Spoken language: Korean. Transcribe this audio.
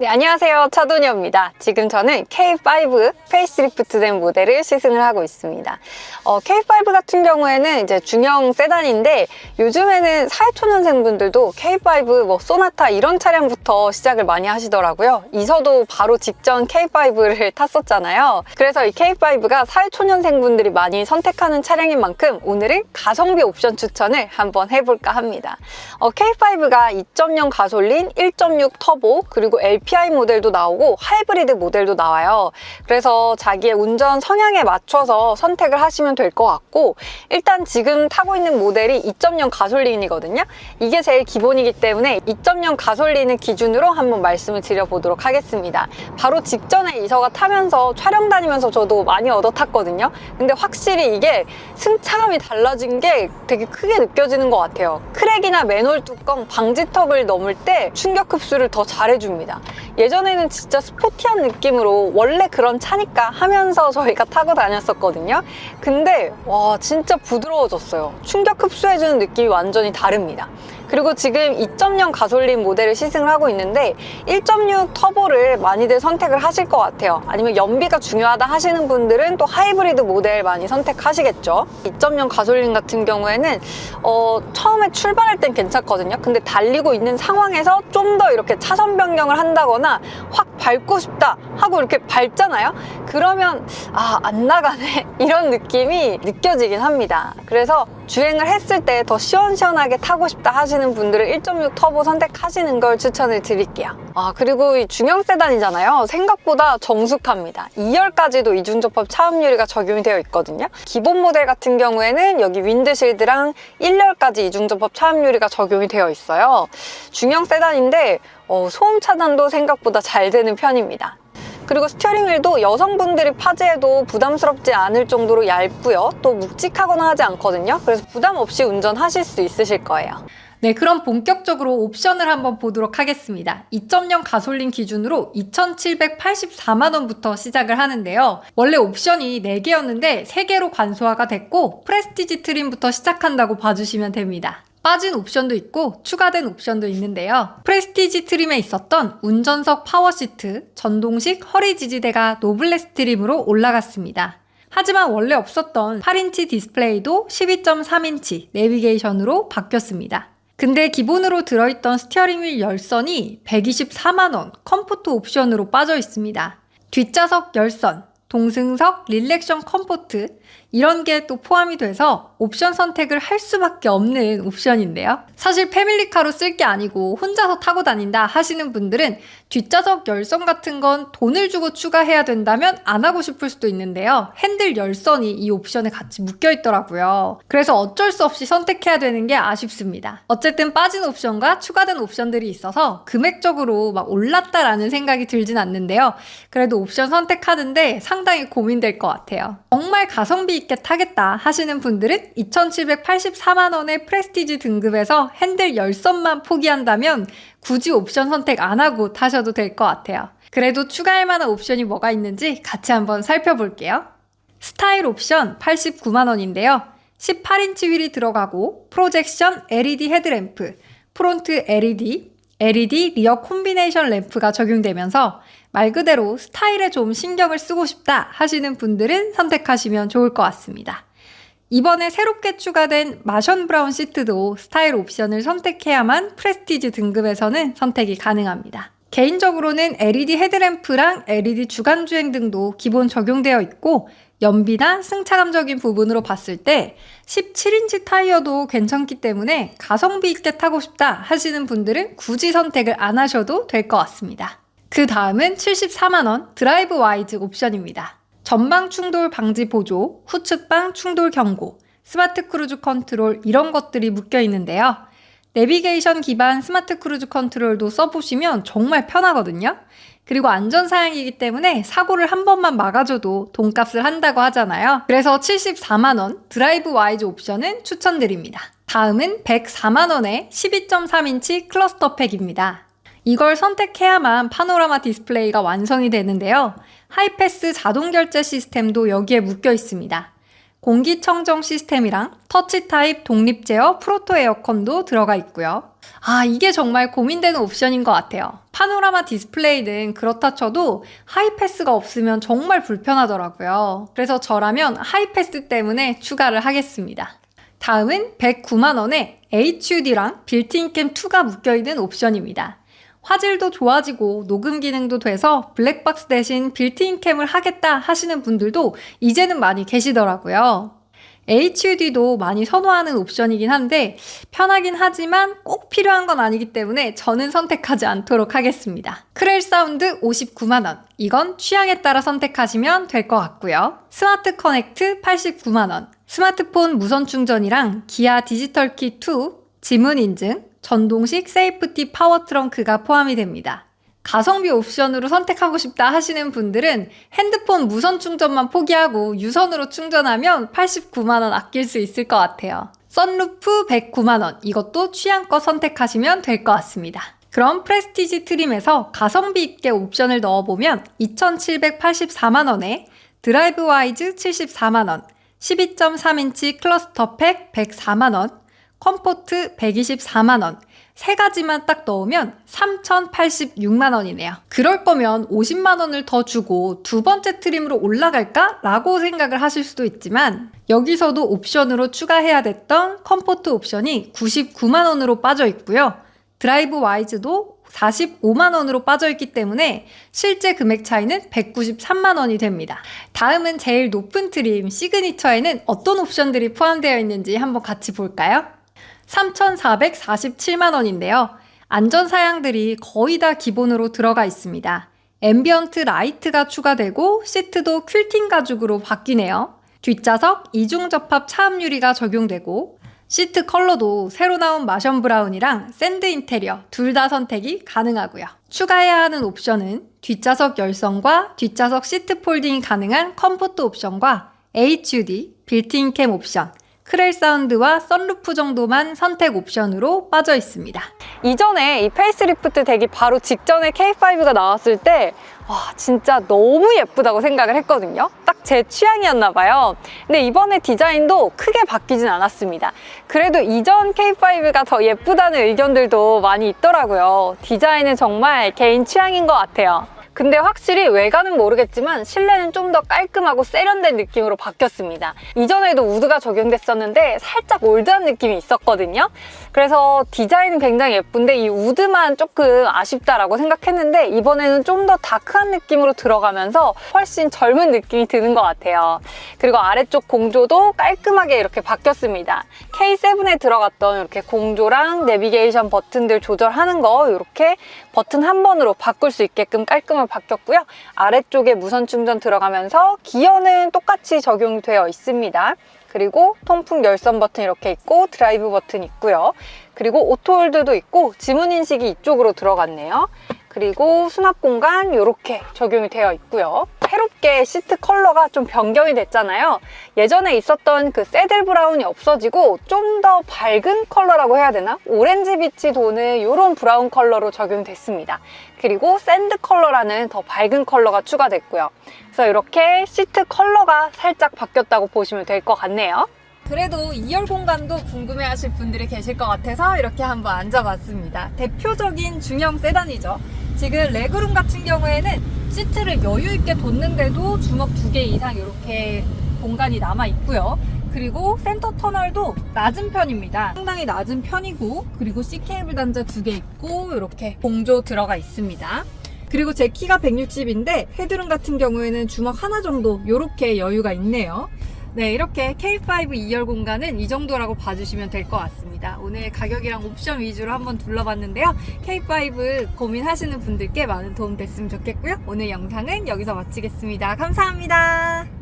네, 안녕하세요. 차도녀입니다. 지금 저는 K5 페이스리프트된 모델을 시승을 하고 있습니다. 어, K5 같은 경우에는 이제 중형 세단인데 요즘에는 사회초년생분들도 K5, 뭐 소나타 이런 차량부터 시작을 많이 하시더라고요. 이서도 바로 직전 K5를 탔었잖아요. 그래서 이 K5가 사회초년생분들이 많이 선택하는 차량인 만큼 오늘은 가성비 옵션 추천을 한번 해볼까 합니다. 어, K5가 2.0 가솔린, 1.6 터보, 그리고 LPI 모델도 나오고 하이브리드 모델도 나와요. 그래서 자기의 운전 성향에 맞춰서 선택을 하시면 될 것 같고 일단 지금 타고 있는 모델이 2.0 가솔린이거든요. 이게 제일 기본이기 때문에 2.0 가솔린을 기준으로 한번 말씀을 드려보도록 하겠습니다. 바로 직전에 이서가 타면서 촬영 다니면서 저도 많이 얻어 탔거든요. 근데 확실히 이게 승차감이 달라진 게 되게 크게 느껴지는 것 같아요. 크랙이나 맨홀 뚜껑, 방지턱을 넘을 때 충격 흡수를 더 잘해줍니다. 예전에는 진짜 스포티한 느낌으로 원래 그런 차니까 하면서 저희가 타고 다녔었거든요. 근데 와 진짜 부드러워졌어요. 충격 흡수해주는 느낌이 완전히 다릅니다. 그리고 지금 2.0 가솔린 모델을 시승을 하고 있는데 1.6 터보를 많이들 선택을 하실 것 같아요. 아니면 연비가 중요하다 하시는 분들은 또 하이브리드 모델 많이 선택하시겠죠. 2.0 가솔린 같은 경우에는 어, 처음에 출발할 땐 괜찮거든요. 근데 달리고 있는 상황에서 좀 더 이렇게 차선 변경을 한다 거나 확 밟고 싶다 하고 이렇게 밟잖아요. 그러면 아 안 나가네 이런 느낌이 느껴지긴 합니다. 그래서 주행을 했을 때 더 시원시원하게 타고 싶다 하시는 분들은 1.6 터보 선택하시는 걸 추천을 드릴게요. 아, 그리고 이 중형 세단이잖아요. 생각보다 정숙합니다. 2열까지도 이중접합 차음유리가 적용이 되어 있거든요. 기본 모델 같은 경우에는 여기 윈드실드랑 1열까지 이중접합 차음유리가 적용이 되어 있어요. 중형 세단인데 어, 소음 차단도 생각보다 잘 되는 편입니다. 그리고 스티어링 휠도 여성분들이 파지해도 부담스럽지 않을 정도로 얇고요. 또 묵직하거나 하지 않거든요. 그래서 부담 없이 운전하실 수 있으실 거예요. 네, 그럼 본격적으로 옵션을 한번 보도록 하겠습니다. 2.0 가솔린 기준으로 2,784만 원부터 시작을 하는데요. 원래 옵션이 4개였는데 3개로 간소화가 됐고 프레스티지 트림부터 시작한다고 봐주시면 됩니다. 빠진 옵션도 있고 추가된 옵션도 있는데요. 프레스티지 트림에 있었던 운전석 파워 시트, 전동식 허리 지지대가 노블레스 트림으로 올라갔습니다. 하지만 원래 없었던 8인치 디스플레이도 12.3인치 내비게이션으로 바뀌었습니다. 근데 기본으로 들어있던 스티어링 휠 열선이 124만원 컴포트 옵션으로 빠져 있습니다. 뒷좌석 열선, 동승석 릴렉션 컴포트 이런 게 또 포함이 돼서 옵션 선택을 할 수밖에 없는 옵션인데요. 사실 패밀리카로 쓸 게 아니고 혼자서 타고 다닌다 하시는 분들은 뒷좌석 열선 같은 건 돈을 주고 추가해야 된다면 안 하고 싶을 수도 있는데요. 핸들 열선이 이 옵션에 같이 묶여 있더라고요. 그래서 어쩔 수 없이 선택해야 되는 게 아쉽습니다. 어쨌든 빠진 옵션과 추가된 옵션들이 있어서 금액적으로 막 올랐다라는 생각이 들진 않는데요. 그래도 옵션 선택하는데 상당히 고민될 것 같아요. 정말 가성비 있게 타겠다 하시는 분들은 2,784만원의 프레스티지 등급에서 핸들 열선만 포기한다면 굳이 옵션 선택 안 하고 타셔도 될 것 같아요. 그래도 추가할 만한 옵션이 뭐가 있는지 같이 한번 살펴볼게요. 스타일 옵션 89만원인데요. 18인치 휠이 들어가고 프로젝션 LED 헤드램프, 프론트 LED, LED 리어 콤비네이션 램프가 적용되면서 말 그대로 스타일에 좀 신경을 쓰고 싶다 하시는 분들은 선택하시면 좋을 것 같습니다. 이번에 새롭게 추가된 마션 브라운 시트도 스타일 옵션을 선택해야만 프레스티지 등급에서는 선택이 가능합니다. 개인적으로는 LED 헤드램프랑 LED 주간 주행 등도 기본 적용되어 있고 연비나 승차감적인 부분으로 봤을 때 17인치 타이어도 괜찮기 때문에 가성비 있게 타고 싶다 하시는 분들은 굳이 선택을 안 하셔도 될 것 같습니다. 그 다음은 74만원 드라이브 와이즈 옵션입니다. 전방 충돌 방지 보조, 후측방 충돌 경고, 스마트 크루즈 컨트롤 이런 것들이 묶여 있는데요. 내비게이션 기반 스마트 크루즈 컨트롤도 써보시면 정말 편하거든요. 그리고 안전사양이기 때문에 사고를 한 번만 막아줘도 돈값을 한다고 하잖아요. 그래서 74만원 드라이브 와이즈 옵션은 추천드립니다. 다음은 104만원의 12.3인치 클러스터 팩입니다. 이걸 선택해야만 파노라마 디스플레이가 완성이 되는데요. 하이패스 자동 결제 시스템도 여기에 묶여 있습니다. 공기청정 시스템이랑 터치 타입 독립 제어 프로토 에어컨도 들어가 있고요. 아, 이게 정말 고민되는 옵션인 것 같아요. 파노라마 디스플레이는 그렇다 쳐도 하이패스가 없으면 정말 불편하더라고요. 그래서 저라면 하이패스 때문에 추가를 하겠습니다. 다음은 109만원에 HUD랑 빌트인캠 2가 묶여있는 옵션입니다. 화질도 좋아지고 녹음 기능도 돼서 블랙박스 대신 빌트인 캠을 하겠다 하시는 분들도 이제는 많이 계시더라고요. HUD도 많이 선호하는 옵션이긴 한데 편하긴 하지만 꼭 필요한 건 아니기 때문에 저는 선택하지 않도록 하겠습니다. 크렐 사운드 59만원. 이건 취향에 따라 선택하시면 될 것 같고요. 스마트 커넥트 89만원. 스마트폰 무선 충전이랑 기아 디지털 키 2, 지문 인증, 전동식 세이프티 파워 트렁크가 포함이 됩니다. 가성비 옵션으로 선택하고 싶다 하시는 분들은 핸드폰 무선 충전만 포기하고 유선으로 충전하면 89만원 아낄 수 있을 것 같아요. 썬루프 109만원. 이것도 취향껏 선택하시면 될 것 같습니다. 그럼 프레스티지 트림에서 가성비 있게 옵션을 넣어보면 2,784만원에 드라이브 와이즈 74만원, 12.3인치 클러스터 팩 104만원, 컴포트 124만원, 세 가지만 딱 넣으면 3,086만 원이네요. 그럴 거면 50만 원을 더 주고 두 번째 트림으로 올라갈까? 라고 생각을 하실 수도 있지만 여기서도 옵션으로 추가해야 됐던 컴포트 옵션이 99만 원으로 빠져 있고요. 드라이브 와이즈도 45만 원으로 빠져 있기 때문에 실제 금액 차이는 193만 원이 됩니다. 다음은 제일 높은 트림 시그니처에는 어떤 옵션들이 포함되어 있는지 한번 같이 볼까요? 3,447만 원인데요. 안전 사양들이 거의 다 기본으로 들어가 있습니다. 앰비언트 라이트가 추가되고 시트도 퀼팅 가죽으로 바뀌네요. 뒷좌석 이중 접합 차압 유리가 적용되고 시트 컬러도 새로 나온 마션 브라운이랑 샌드 인테리어 둘 다 선택이 가능하고요. 추가해야 하는 옵션은 뒷좌석 열선과 뒷좌석 시트 폴딩이 가능한 컴포트 옵션과 HUD, 빌트인 캠 옵션, 크렐 사운드와 썬루프 정도만 선택 옵션으로 빠져 있습니다. 이전에 이 페이스리프트 되기 바로 직전에 K5가 나왔을 때, 와, 진짜 너무 예쁘다고 생각을 했거든요. 딱 제 취향이었나 봐요. 근데 이번에 디자인도 크게 바뀌진 않았습니다. 그래도 이전 K5가 더 예쁘다는 의견들도 많이 있더라고요. 디자인은 정말 개인 취향인 것 같아요. 근데 확실히 외관은 모르겠지만 실내는 좀 더 깔끔하고 세련된 느낌으로 바뀌었습니다. 이전에도 우드가 적용됐었는데 살짝 올드한 느낌이 있었거든요. 그래서 디자인은 굉장히 예쁜데 이 우드만 조금 아쉽다라고 생각했는데 이번에는 좀 더 다크한 느낌으로 들어가면서 훨씬 젊은 느낌이 드는 것 같아요. 그리고 아래쪽 공조도 깔끔하게 이렇게 바뀌었습니다. K7에 들어갔던 이렇게 공조랑 내비게이션 버튼들 조절하는 거 이렇게 버튼 한 번으로 바꿀 수 있게끔 깔끔하게 바뀌었고요. 아래쪽에 무선 충전 들어가면서 기어는 똑같이 적용되어 있습니다. 그리고 통풍 열선 버튼 이렇게 있고 드라이브 버튼 있고요. 그리고 오토홀드도 있고 지문 인식이 이쪽으로 들어갔네요. 그리고 수납 공간 이렇게 적용이 되어 있고요. 새롭게 시트 컬러가 좀 변경이 됐잖아요. 예전에 있었던 그 새들 브라운이 없어지고 좀 더 밝은 컬러라고 해야 되나? 오렌지 빛이 도는 이런 브라운 컬러로 적용됐습니다. 그리고 샌드 컬러라는 더 밝은 컬러가 추가됐고요. 그래서 이렇게 시트 컬러가 살짝 바뀌었다고 보시면 될 것 같네요. 그래도 2열 공간도 궁금해하실 분들이 계실 것 같아서 이렇게 한번 앉아봤습니다. 대표적인 중형 세단이죠. 지금 레그룸 같은 경우에는 시트를 여유 있게 뒀는데도 주먹 두 개 이상 이렇게 공간이 남아 있고요. 그리고 센터 터널도 낮은 편입니다. 상당히 낮은 편이고 그리고 C 케이블 단자 두 개 있고 이렇게 공조 들어가 있습니다. 그리고 제 키가 160인데 헤드룸 같은 경우에는 주먹 하나 정도 이렇게 여유가 있네요. 네, 이렇게 K5 2열 공간은 이 정도라고 봐주시면 될 것 같습니다. 오늘 가격이랑 옵션 위주로 한번 둘러봤는데요. K5 고민하시는 분들께 많은 도움 됐으면 좋겠고요. 오늘 영상은 여기서 마치겠습니다. 감사합니다.